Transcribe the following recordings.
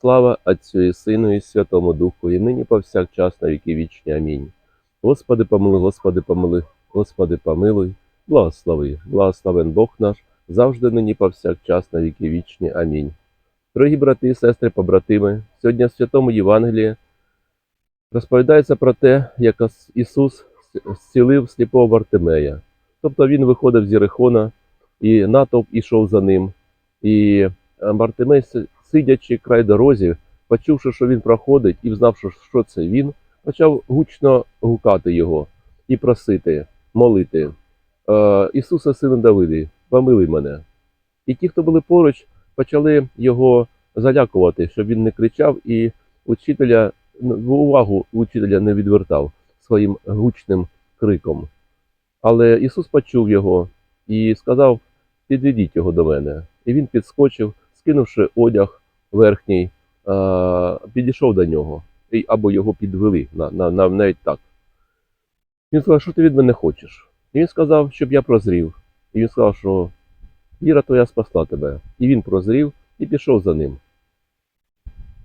Слава Отцю і Сину, і Святому Духу, і нині повсякчас на віки вічні. Амінь. Господи, помилуй, Господи, помилуй, Господи, помилуй, благослови, благословен Бог наш, завжди нині повсякчас на віки вічні. Амінь. Дорогі брати, сестри, побратими, сьогодні в Святому Євангелії розповідається про те, як Ісус зцілив сліпого Вартимея. Тобто він виходив з Єрихона, і натовп ішов за ним. І Бартимей, си- сидячи край дорозі, почувши, що він проходить, і взнавши, що це він, почав гучно гукати його і просити, молити. Е, Ісуса, сину Давиди, помилуй мене. І ті, хто були поруч, почали його залякувати, щоб він не кричав, і учителя увагу учителя не відвертав своїм гучним криком. Але Ісус почув його і сказав: Підведіть його до мене. І він підскочив, скинувши одяг верхній, а, підійшов до нього, або його підвели на, на, на, навіть так. Він сказав, що ти від мене хочеш? І він сказав, щоб я прозрів. І він сказав, що віра твоя спасла тебе. І він прозрів і пішов за ним.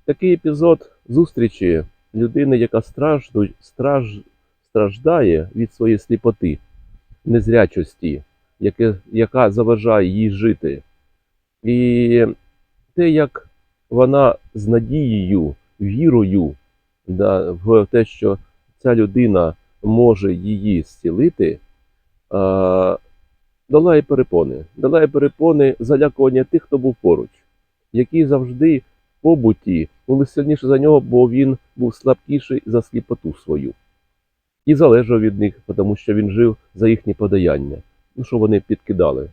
Такий епізод зустрічі людини, яка стражду, страж, страждає від своєї сліпоти, незрячості, яке, яка заважає їй жити. І те, як вона з надією, вірою да, в те, що ця людина може її зцілити, а, долає перепони, Дала долає перепони залякування тих, хто був поруч, які завжди в побуті були сильніші за нього, бо він був слабкіший за сліпоту свою. І залежав від них, тому що він жив за їхні подаяння, ну, що вони підкидали.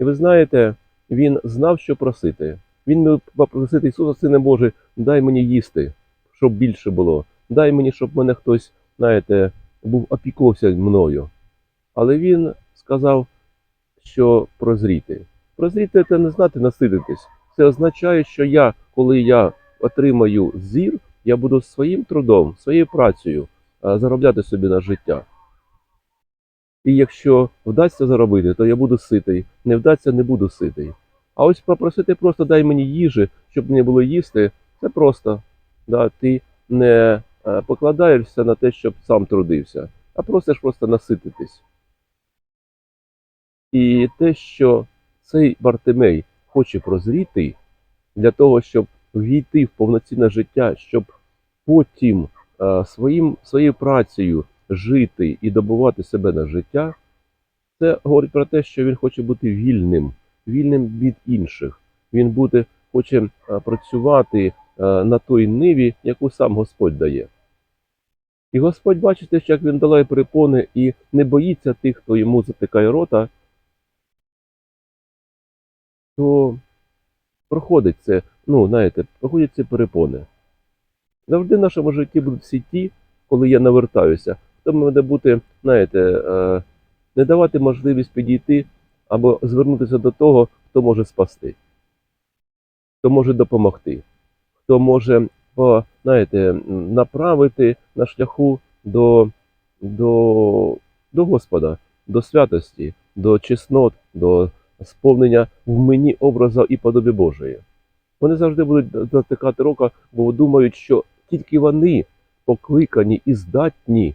І ви знаєте, він знав, що просити. Він міг попросити Ісуса, Сина Божий, дай мені їсти, щоб більше було. Дай мені, щоб мене хтось, знаєте, був опікувався мною. Але він сказав, що прозріти. Прозріти це не знати насидитись. Це означає, що я, коли я отримаю зір, я буду своїм трудом, своєю працею заробляти собі на життя. І якщо вдасться заробити, то я буду ситий, не вдасться, не буду ситий. А ось попросити просто дай мені їжі, щоб мені було їсти, це просто. Да, ти не е, покладаєшся на те, щоб сам трудився, а просиш просто насититись. І те, що цей Бартимей хоче прозріти для того, щоб війти в повноцінне життя, щоб потім е, своїм, своєю працею жити і добувати себе на життя, це говорить про те, що він хоче бути вільним, вільним від інших. Він буде, хоче е, працювати е, на той ниві, яку сам Господь дає. І Господь бачите, як він долає перепони і не боїться тих, хто йому затикає рота, то проходить це, ну, знаєте, проходять ці перепони. Завжди в нашому житті будуть всі ті, коли я навертаюся, хто буде знаєте, е, не давати можливість підійти або звернутися до того, хто може спасти, хто може допомогти, хто може, знаєте, направити на шляху до, до, до Господа, до святості, до чеснот, до сповнення в мені образу і подоби Божої. Вони завжди будуть затикати рока, бо думають, що тільки вони покликані і здатні,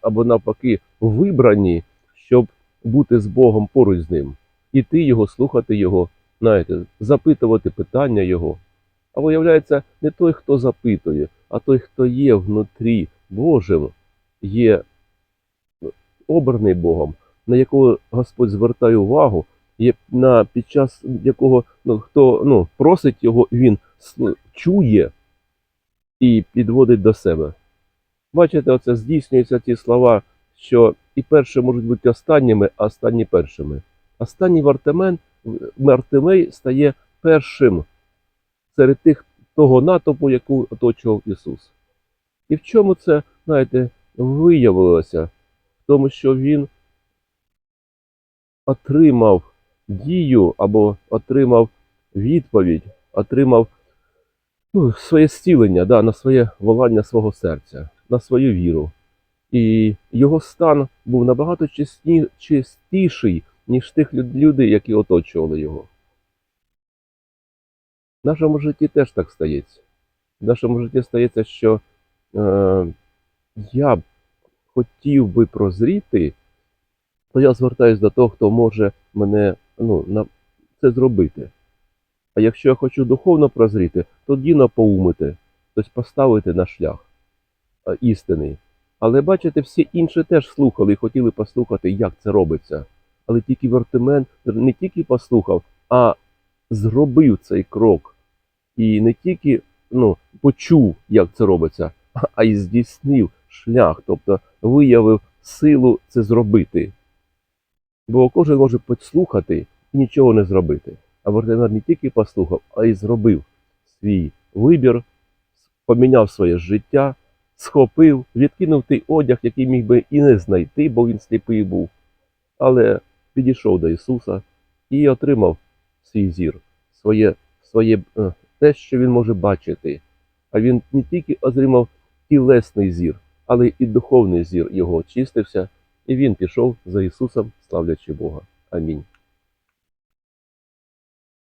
або навпаки, вибрані, щоб бути з Богом поруч з ним, іти його, слухати його, знаєте, запитувати питання його. А виявляється, не той, хто запитує, а той, хто є внутрі Божим, є обраний Богом, на якого Господь звертає увагу, є на під час якого ну, хто ну, просить його, він чує і підводить до себе. Бачите, оце здійснюються ті слова, що і перші можуть бути останніми, а останні першими. Останній Вартимен, Вартимей стає першим серед тих того натовпу, яку оточував Ісус. І в чому це, знаєте, виявилося? В тому, що він отримав дію або отримав відповідь, отримав ну, своє зцілення да, на своє волання свого серця, на свою віру. І його стан був набагато чесні, чистіший, ніж тих людей, які оточували його. В нашому житті теж так стається. В нашому житті стається, що е, я б хотів би прозріти, то я звертаюся до того, хто може мене ну, на це зробити. А якщо я хочу духовно прозріти, тоді напоумити, тобто поставити на шлях е, істини. Але бачите, всі інші теж слухали і хотіли послухати, як це робиться. Але тільки Вартимен не тільки послухав, а зробив цей крок. І не тільки ну, почув, як це робиться, а- й здійснив шлях, тобто виявив силу це зробити. Бо кожен може послухати і нічого не зробити. А Вартимер не тільки послухав, а й зробив свій вибір, поміняв своє життя, схопив, відкинув той одяг, який міг би і не знайти, бо він сліпий був. Але підійшов до Ісуса і отримав свій зір, своє, своє е, те, що він може бачити. А він не тільки отримав тілесний зір, але і духовний зір його очистився, і він пішов за Ісусом, славлячи Бога. Амінь.